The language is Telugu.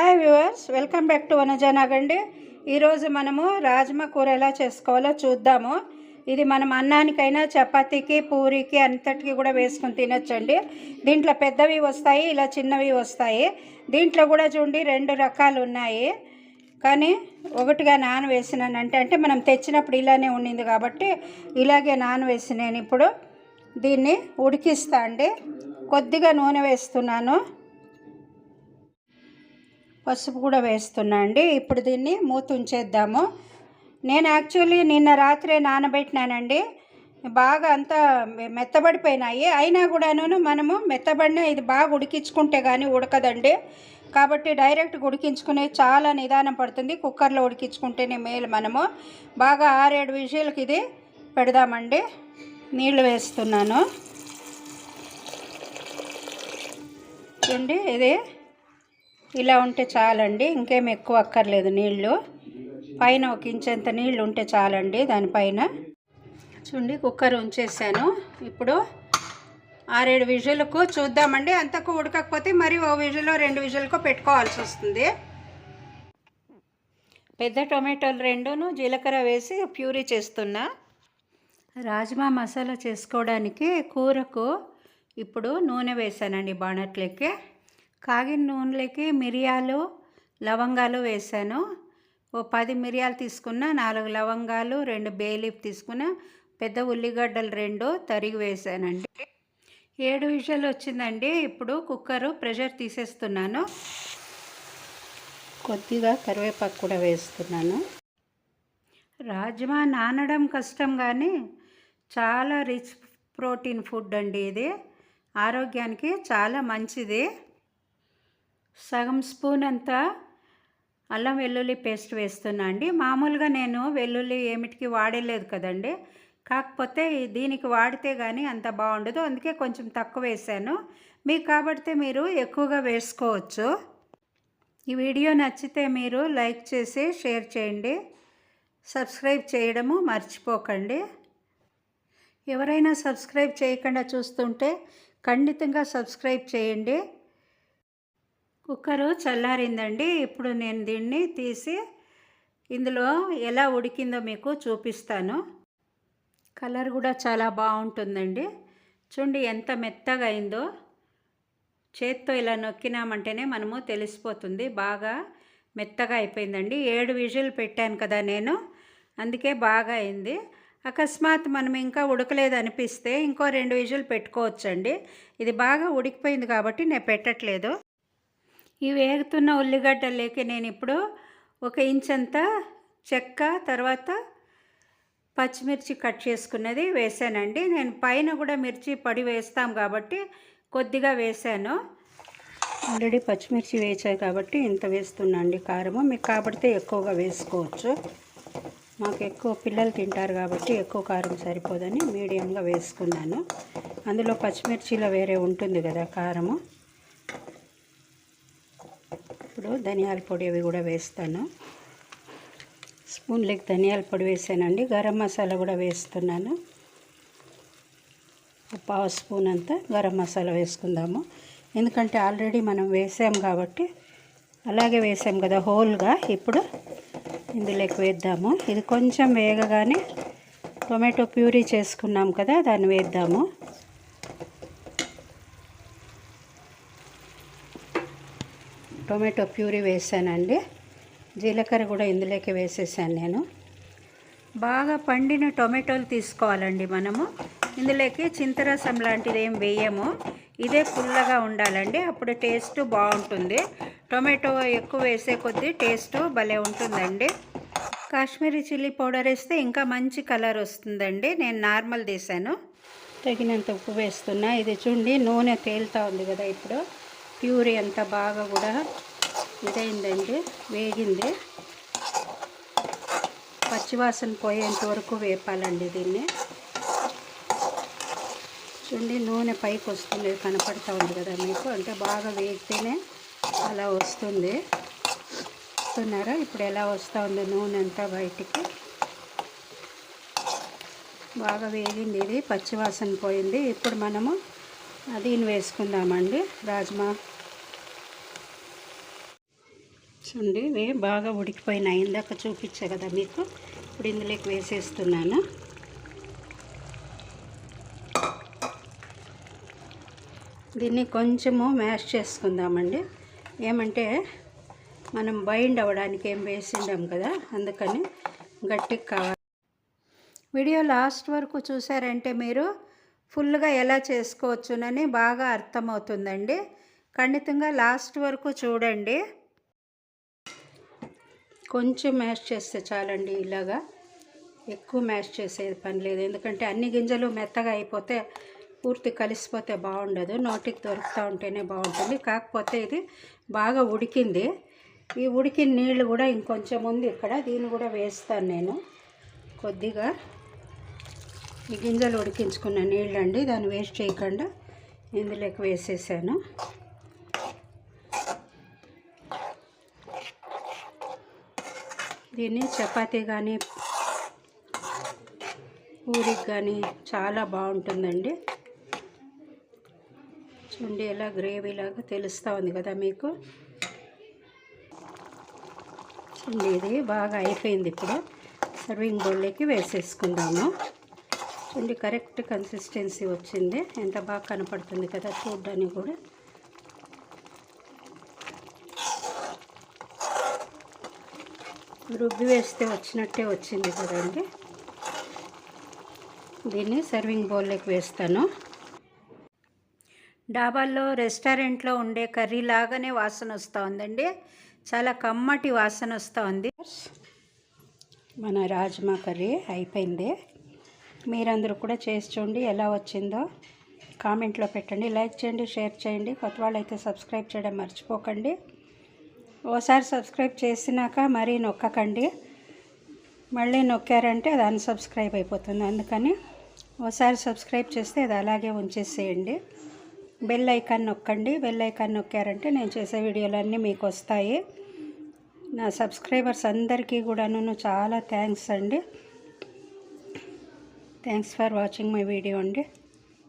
Hi viewers welcome back to వనజానాగండి ఈరోజు మనము రాజ్మా కూర ఎలా చేసుకోవాలో చూద్దాము. ఇది మనం అన్నానికైనా చపాతీకి పూరికి అంతటికి కూడా వేసుకొని తినొచ్చండి. దీంట్లో పెద్దవి వస్తాయి ఇలా చిన్నవి వస్తాయి. దీంట్లో కూడా చూడండి రెండు రకాలు ఉన్నాయి. కానీ ఒకటిగా నాన వేసినానంటే అంటే మనం తెచ్చినప్పుడు ఇలానే ఉండింది కాబట్టి ఇలాగే నాన్ వేసి నేను ఇప్పుడు దీన్ని ఉడికిస్తా అండి. కొద్దిగా నూనె వేస్తున్నాను. పసుపు కూడా వేస్తున్నా అండి. ఇప్పుడు దీన్ని మూత ఉంచేద్దాము. నేను యాక్చువల్లీ నిన్న రాత్రే నానబెట్టినానండి. బాగా అంతా మెత్తబడిపోయినాయి. అయినా కూడాను మనము మెత్తబడిన ఇది బాగా ఉడికించుకుంటే కానీ ఉడకదండి. కాబట్టి డైరెక్ట్ ఉడికించుకునే చాలా నిదానం పడుతుంది. కుక్కర్లో ఉడికించుకుంటేనే మేలు మనము. బాగా ఆరేడు విషయాలకి ఇది పెడదామండి. నీళ్ళు వేస్తున్నాను. చూడండి ఇది ఇలా ఉంటే చాలండి ఇంకేం ఎక్కువ అక్కర్లేదు నీళ్ళు. పైన ఒక ఇంచెంత నీళ్ళు ఉంటే చాలండి దానిపైన. చూడండి కుక్కర్ ఉంచేసాను. ఇప్పుడు ఆరేడు విజులకు చూద్దామండి. అంతకు ఉడకకపోతే మరి ఓ విజులో రెండు విజులకు పెట్టుకోవాల్సి వస్తుంది. పెద్ద టొమాటోలు రెండును జీలకర్ర వేసి ప్యూరీ చేస్తున్నా. రాజ్మా మసాలా చేసుకోవడానికి కూరకు ఇప్పుడు నూనె వేసానండి బాణట్లకి. కాగిన నూనెలకి మిరియాలు లవంగాలు వేసాను. ఓ పది మిరియాలు తీసుకున్న నాలుగు లవంగాలు రెండు బేలీఫ్ తీసుకున్న పెద్ద ఉల్లిగడ్డలు రెండు తరిగి వేసానండి. ఏడు విషయాలు వచ్చిందండి. ఇప్పుడు కుక్కరు ప్రెషర్ తీసేస్తున్నాను. కొద్దిగా కరివేపాకు కూడా వేస్తున్నాను. రాజ్మా నానడం కష్టం కానీ చాలా రిచ్ ప్రోటీన్ ఫుడ్ అండి ఇది. ఆరోగ్యానికి చాలా మంచిది. సగం స్పూన్ అంతా అల్లం వెల్లుల్లి పేస్ట్ వేస్తున్నా అండి. మామూలుగా నేను వెల్లుల్లి ఏమిటికి వాడలేదు కదండి. కాకపోతే దీనికి వాడితే కానీ అంత బాగుండదు. అందుకే కొంచెం తక్కువ వేసాను. మీకు కాబట్టి మీరు ఎక్కువగా వేసుకోవచ్చు. ఈ వీడియో నచ్చితే మీరు లైక్ చేసి షేర్ చేయండి. సబ్స్క్రైబ్ చేయడము మర్చిపోకండి. ఎవరైనా సబ్స్క్రైబ్ చేయకుండా చూస్తుంటే ఖండితంగా సబ్స్క్రైబ్ చేయండి. కుక్కరు చల్లారిందండి. ఇప్పుడు నేను దీన్ని తీసి ఇందులో ఎలా ఉడికిందో మీకు చూపిస్తాను. కలర్ కూడా చాలా బాగుంటుందండి. చూడండి ఎంత మెత్తగా అయిందో. చేత్తో ఇలా నొక్కినామంటేనే మనము తెలిసిపోతుంది. బాగా మెత్తగా అయిపోయిందండి. ఏడు విజులు పెట్టాను కదా నేను. అందుకే బాగా అయింది. అకస్మాత్ మనం ఇంకా ఉడకలేదు అనిపిస్తే ఇంకో రెండు విజులు పెట్టుకోవచ్చండి. ఇది బాగా ఉడికిపోయింది కాబట్టి నేను పెట్టట్లేదు. ఈ వేగుతున్న ఉల్లిగడ్డలేకి నేను ఇప్పుడు ఒక ఇంచంతా చెక్క తర్వాత పచ్చిమిర్చి కట్ చేసుకున్నది వేసానండి. నేను పైన కూడా మిర్చి పొడి వేస్తాం కాబట్టి కొద్దిగా వేసాను. ఆల్రెడీ పచ్చిమిర్చి వేసాయి కాబట్టి ఇంత వేస్తున్నా అండి కారము. మీకు కాబట్టి ఎక్కువగా వేసుకోవచ్చు. మాకు ఎక్కువ పిల్లలు తింటారు కాబట్టి ఎక్కువ కారం సరిపోదని మీడియంగా వేసుకున్నాను. అందులో పచ్చిమిర్చిలో వేరే ఉంటుంది కదా కారము. ఇప్పుడు ధనియాల పొడి అవి కూడా వేస్తాను. స్పూన్లకి ధనియాల పొడి వేసానండి. గరం మసాలా కూడా వేస్తున్నాను. పావు స్పూన్ అంతా గరం మసాలా వేసుకుందాము. ఎందుకంటే ఆల్రెడీ మనం వేసాం కాబట్టి అలాగే వేసాం కదా హోల్గా. ఇప్పుడు ఇందులోకి వేద్దాము. ఇది కొంచెం వేగగానే టొమాటో ప్యూరీ చేసుకున్నాం కదా దాన్ని వేద్దాము. టొమాటో ప్యూరీ వేసానండి. జీలకర్ర కూడా ఇందులోకి వేసేసాను నేను. బాగా పండిన టొమాటోలు తీసుకోవాలండి మనము. ఇందులోకి చింతరసం లాంటిది ఏం వేయము. ఇదే పుల్లగా ఉండాలండి. అప్పుడు టేస్ట్ బాగుంటుంది. టొమాటో ఎక్కువ వేసే కొద్దీ టేస్ట్ భలే ఉంటుందండి. కాశ్మీరీ చిల్లీ పౌడర్ వేస్తే ఇంకా మంచి కలర్ వస్తుందండి. నేను నార్మల్ తీసాను. తగినంత ఉప్పు వేస్తున్నా. ఇది చూడండి నూనె తేలుతూ ఉంది కదా ఇప్పుడు. ప్యూరీ అంతా బాగా కూడా ఇదైందండి వేగింది. పచ్చివాసన పోయేంత వరకు వేపాలండి దీన్ని. చూడండి నూనె పైకి వస్తుంది కనపడతా ఉంది కదా మీకు. అంటే బాగా వేగితేనే అలా వస్తుంది. చూస్తున్నారా? ఇప్పుడు ఎలా వస్తూ ఉంది నూనె అంతా బయటికి. బాగా వేగింది ఇది పచ్చివాసన పోయింది. ఇప్పుడు మనము దీన్ని వేసుకుందామండి రాజ్మా. చూడండి ఇవి బాగా ఉడికిపోయినాయి ఇందాక చూపించా కదా మీకు. ఇప్పుడు ఇందులోకి వేసేస్తున్నాను. దీన్ని కొంచెము మ్యాష్ చేసుకుందామండి. ఏమంటే మనం బైండ్ అవ్వడానికి ఏం వేసిండాం కదా అందుకని గట్టిగా కావాలి. వీడియో లాస్ట్ వరకు చూసారంటే మీరు ఫుల్గా ఎలా చేసుకోవచ్చునని బాగా అర్థమవుతుందండి. ఖండితంగా లాస్ట్ వరకు చూడండి. కొంచెం మ్యాష్ చేస్తే చాలండి ఇలాగా. ఎక్కువ మ్యాష్ చేసేది పని లేదు. ఎందుకంటే అన్ని గింజలు మెత్తగా అయిపోతే పూర్తి కలిసిపోతే బాగుండదు. నోటికి దొరుకుతూ ఉంటేనే బాగుంటుంది. కాకపోతే ఇది బాగా ఉడికింది. ఈ ఉడికిన నీళ్ళు కూడా ఇంకొంచెం ఉంది ఇక్కడ. దీన్ని కూడా వేస్తాను నేను కొద్దిగా. ఈ గింజలు ఉడికించుకున్న నీళ్ళండి. దాన్ని వేస్ట్ చేయకుండా ఇందులోకి వేసేసాను. దీన్ని చపాతీ కానీ పూరికి కానీ చాలా బాగుంటుందండి. చూడండి ఎలా గ్రేవీలాగా తెలుస్తూ ఉంది కదా మీకు. చూడండి ఇది బాగా అయిపోయింది ఇప్పుడు. సర్వింగ్ బౌల్లోకి వేసేసుకుందాము. చూడండి కరెక్ట్ కన్సిస్టెన్సీ వచ్చింది. ఎంత బాగా కనపడుతుంది కదా చూడ్డానికి కూడా. రుబ్బి వేస్తే వచ్చినట్టే వచ్చింది కదండి. దీన్ని సర్వింగ్ బౌల్లోకి వేస్తాను. డాబాల్లో రెస్టారెంట్లో ఉండే కర్రీ లాగానే వాసన వస్తూ ఉందండి చాలా కమ్మటి వాసన వస్తూ ఉంది మన రాజ్మా కర్రీ అయిపోయింది. మీరందరూ కూడా చేసి చూడండి ఎలా వచ్చిందో. కామెంట్లో పెట్టండి లైక్ చేయండి షేర్ చేయండి. కొత్త వాళ్ళు అయితే సబ్స్క్రైబ్ చేయడం మర్చిపోకండి. ఓసారి సబ్స్క్రైబ్ చేసినాక మరీ నొక్కకండి. మళ్ళీ నొక్కారంటే అది అన్సబ్స్క్రైబ్ అయిపోతుంది. అందుకని ఓసారి సబ్స్క్రైబ్ చేస్తే అది అలాగే ఉంచేసేయండి. బెల్ ఐకాన్ నొక్కండి. బెల్ ఐకాన్ నొక్కారంటే నేను చేసే వీడియోలన్నీ మీకు వస్తాయి. నా సబ్స్క్రైబర్స్ అందరికీ కూడాను చాలా థ్యాంక్స్ అండి. Thanks for watching my video అండి.